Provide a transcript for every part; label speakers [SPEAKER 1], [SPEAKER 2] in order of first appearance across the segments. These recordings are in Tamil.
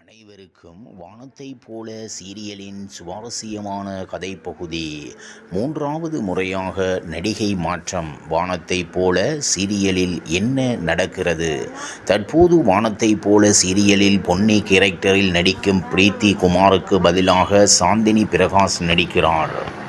[SPEAKER 1] அனைவருக்கும் வானத்தைப் போல சீரியலின் சுவாரஸ்யமான கதைப்பகுதி மூன்றாவது முறையாக நடிகை மாற்றம். வானத்தைப் போல சீரியலில் என்ன நடக்கிறது? தற்போது வானத்தைப் போல சீரியலில் பொன்னி கேரக்டரில் நடிக்கும் பிரீத்தி குமாருக்கு பதிலாக சாந்தினி பிரகாஷ் நடிக்கிறார்.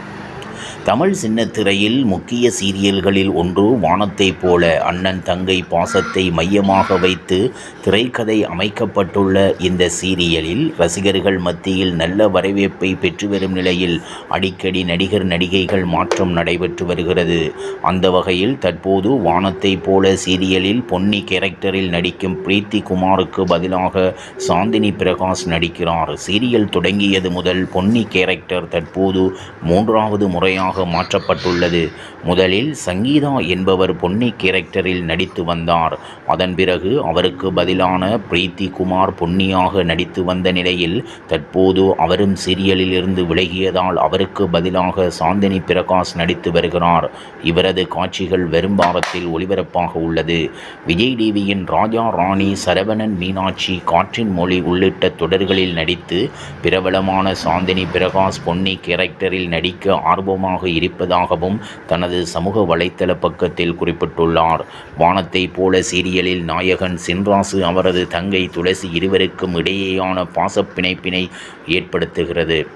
[SPEAKER 1] தமிழ் சின்னத்திரையில் முக்கிய சீரியல்களில் ஒன்று வானத்தைப் போல அண்ணன் தங்கை பாசத்தை மையமாக வைத்து திரைக்கதை அமைக்கப்பட்டுள்ள இந்த சீரியலில் ரசிகர்கள் மத்தியில் நல்ல வரவேற்பை பெற்று வரும் நிலையில் அடிக்கடி நடிகர் நடிகைகள் மாற்றம் நடைபெற்று வருகிறது. அந்த வகையில் தற்போது வானத்தைப் போல சீரியலில் பொன்னி கேரக்டரில் நடிக்கும் பிரீத்தி குமாருக்கு பதிலாக சாந்தினி பிரகாஷ் நடிக்கிறார். சீரியல் தொடங்கியது முதல் பொன்னி கேரக்டர் தற்போது மூன்றாவது முறையாக மாற்றப்பட்டுள்ளது. முதலில் சங்கீதா என்பவர் பொன்னி கேரக்டரில் நடித்து வந்தார். அதன் பிறகு அவருக்கு பதிலான பிரீத்தி குமார் பொன்னியாக நடித்து வந்த நிலையில் தற்போது அவரும் சீரியலில் இருந்து விலகியதால் அவருக்கு பதிலாக சாந்தினி பிரகாஷ் நடித்து வருகிறார். இவரது காட்சிகள் வெறும் வாரத்தில் ஒளிபரப்பாக உள்ளது. விஜய் டிவியின் ராஜா ராணி சரவணன் மீனாட்சி காற்றின் மொழி உள்ளிட்ட தொடர்களில் நடித்து பிரபலமான சாந்தினி பிரகாஷ் பொன்னி கேரக்டரில் நடிக்க ஆர்வமாக இருப்பதாகவும் தனது சமூக வலைத்தள பக்கத்தில் குறிப்பிட்டுள்ளார். வானத்தைப் போல சீரியலில் நாயகன் சின்ராசு அவரது தங்கை துளசி இருவருக்கும் இடையேயான பாசப்பிணைப்பினை ஏற்படுத்துகிறது.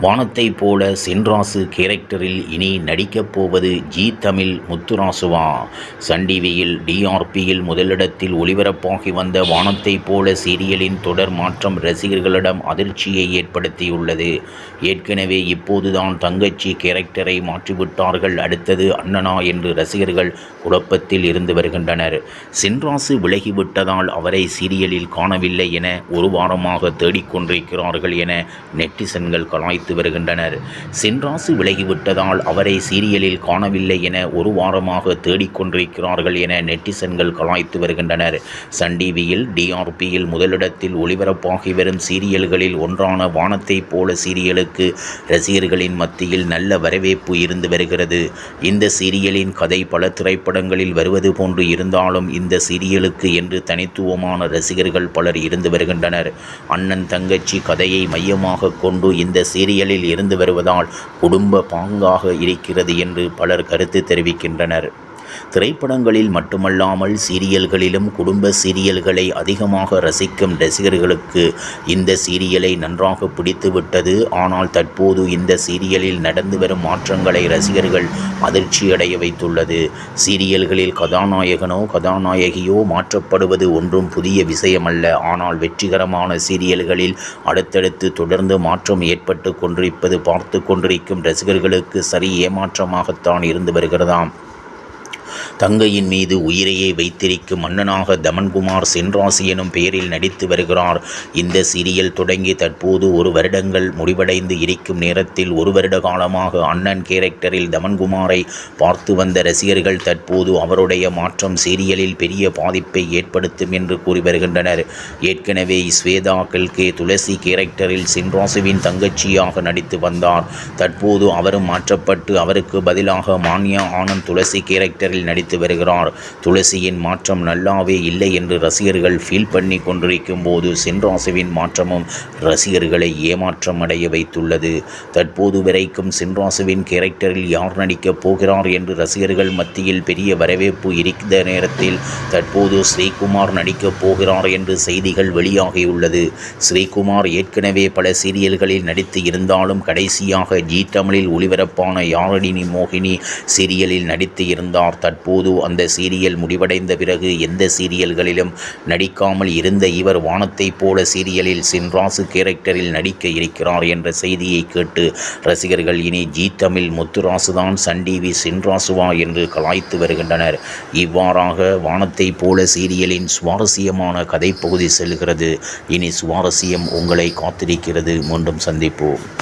[SPEAKER 1] வானத்தைப் போல சென்ராசு கேரக்டரில் இனி நடிக்கப் போவது ஜி தமிழ் முத்துராசுவா. சன் டிவியில் டிஆர்பியில் முதலிடத்தில் ஒளிபரப்பாகி வந்த வானத்தைப் போல சீரியலின் தொடர் மாற்றம் ரசிகர்களிடம் அதிர்ச்சியை ஏற்படுத்தியுள்ளது. ஏற்கனவே இப்போதுதான் தங்கச்சி கேரக்டரை மாற்றிவிட்டார்கள். அடுத்தது அண்ணனா என்று ரசிகர்கள் குழப்பத்தில் இருந்து வருகின்றனர். சென்ராசு விலகிவிட்டதால் அவரை சீரியலில் காணவில்லை என ஒரு வாரமாக தேடிக்கொண்டிருக்கிறார்கள் என நெட்டிசன்கள் கலாய்த்து தெரிவித்து வருகின்றனர். சென்றாசு விலகிவிட்டதால் அவரை சீரியலில் காணவில்லை என ஒரு வாரமாக தேடிக்கொண்டிருக்கிறார்கள் என நெட்டிசன்கள் கலாய்த்து வருகின்றனர். சன் டிவியில் டிஆர்பியில் முதலிடத்தில் ஒளிபரப்பாகி வரும் சீரியல்களில் ஒன்றான வானத்தைப் போல சீரியலுக்கு ரசிகர்களின் மத்தியில் நல்ல வரவேற்பு இருந்து வருகிறது. இந்த சீரியலின் கதை பல திரைப்படங்களில் வருவது போன்று இருந்தாலும் இந்த சீரியலுக்கு என்று தனித்துவமான ரசிகர்கள் பலர் இருந்து வருகின்றனர். அண்ணன் தங்கச்சி கதையை மையமாக கொண்டு இந்த சீரியல் சீரியலில் இருந்து வருவதால் குடும்ப பாங்காக இருக்கிறது என்று பலர் கருத்து தெரிவிக்கின்றனர். திரைப்படங்களில் மட்டுமல்லாமல் சீரியல்களிலும் குடும்ப சீரியல்களை அதிகமாக ரசிக்கும் ரசிகர்களுக்கு இந்த சீரியலை நன்றாக பிடித்துவிட்டது. ஆனால் தற்போது இந்த சீரியலில் நடந்து வரும் மாற்றங்களை ரசிகர்கள் அதிர்ச்சியடைய வைத்துள்ளது. சீரியல்களில் கதாநாயகனோ கதாநாயகியோ மாற்றப்படுவது ஒன்றும் புதிய விஷயமல்ல. ஆனால் வெற்றிகரமான சீரியல்களில் அடுத்தடுத்து தொடர்ந்து மாற்றம் ஏற்பட்டு கொண்டிருப்பது பார்த்து கொண்டிருக்கும் ரசிகர்களுக்கு சரி ஏமாற்றமாகத்தான் இருந்து வருகிறதாம். தங்கையின் மீது உயிரையே வைத்திருக்கும் மன்னனாக தமன்குமார் சென்ராசி எனும் பெயரில் நடித்து வருகிறார். இந்த சீரியல் தொடங்கி தற்போது ஒரு வருடங்கள் முடிவடைந்து இருக்கும் நேரத்தில் ஒரு வருட காலமாக அண்ணன் கேரக்டரில் தமன்குமாரை பார்த்து வந்த ரசிகர்கள் தற்போது அவருடைய மாற்றம் சீரியலில் பெரிய பாதிப்பை ஏற்படுத்தும் என்று கூறி வருகின்றனர். ஏற்கனவே ஸ்வேதா கல்கே துளசி கேரக்டரில் சின்ராசுவின் தங்கச்சியாக நடித்து வந்தார். தற்போது அவரும் மாற்றப்பட்டு அவருக்கு பதிலாக மான்யா ஆனந்த் துளசி கேரக்டரில் நடித்து வருகிறார். துளசியின் மாற்றம் நல்லாவே இல்லை என்று ரசிகர்கள் ஃபீல் பண்ணி கொண்டிருக்கும் போது சின்ராசுவின் மாற்றமும் ரசிகர்களை ஏமாற்றம் அடைய வைத்துள்ளது. தற்போது வரைக்கும் சின்ராசுவின் கேரக்டரில் யார் நடிக்கப் போகிறார் என்று ரசிகர்கள் மத்தியில் பெரிய வரவேற்பு இருக்கிற நேரத்தில் தற்போது ஸ்ரீகுமார் நடிக்கப் போகிறார் என்று செய்திகள் வெளியாகியுள்ளது. ஸ்ரீகுமார் ஏற்கனவே பல சீரியல்களில் நடித்து இருந்தாலும் கடைசியாக ஜி தமிழில் ஒளிபரப்பான யாரடினி மோகினி சீரியலில் நடித்து இருந்தார். தற்போது அந்த சீரியல் முடிவடைந்த பிறகு எந்த சீரியல்களிலும் நடிக்காமல் இருந்த இவர் வானத்தைப் போல சீரியலில் சின்ராசு கேரக்டரில் நடிக்க இருக்கிறார் என்ற செய்தியை கேட்டு ரசிகர்கள் இனி ஜி தமிழ் முத்துராசுதான் சன் டிவி சின்ராசுவா என்று கலாய்த்து வருகின்றனர். இவ்வாறாக வானத்தைப் போல சீரியலின் சுவாரஸ்யமான கதைப்பகுதி செல்கிறது. இனி சுவாரஸ்யம் உங்களை காத்திருக்கிறது. மீண்டும் சந்திப்போம்.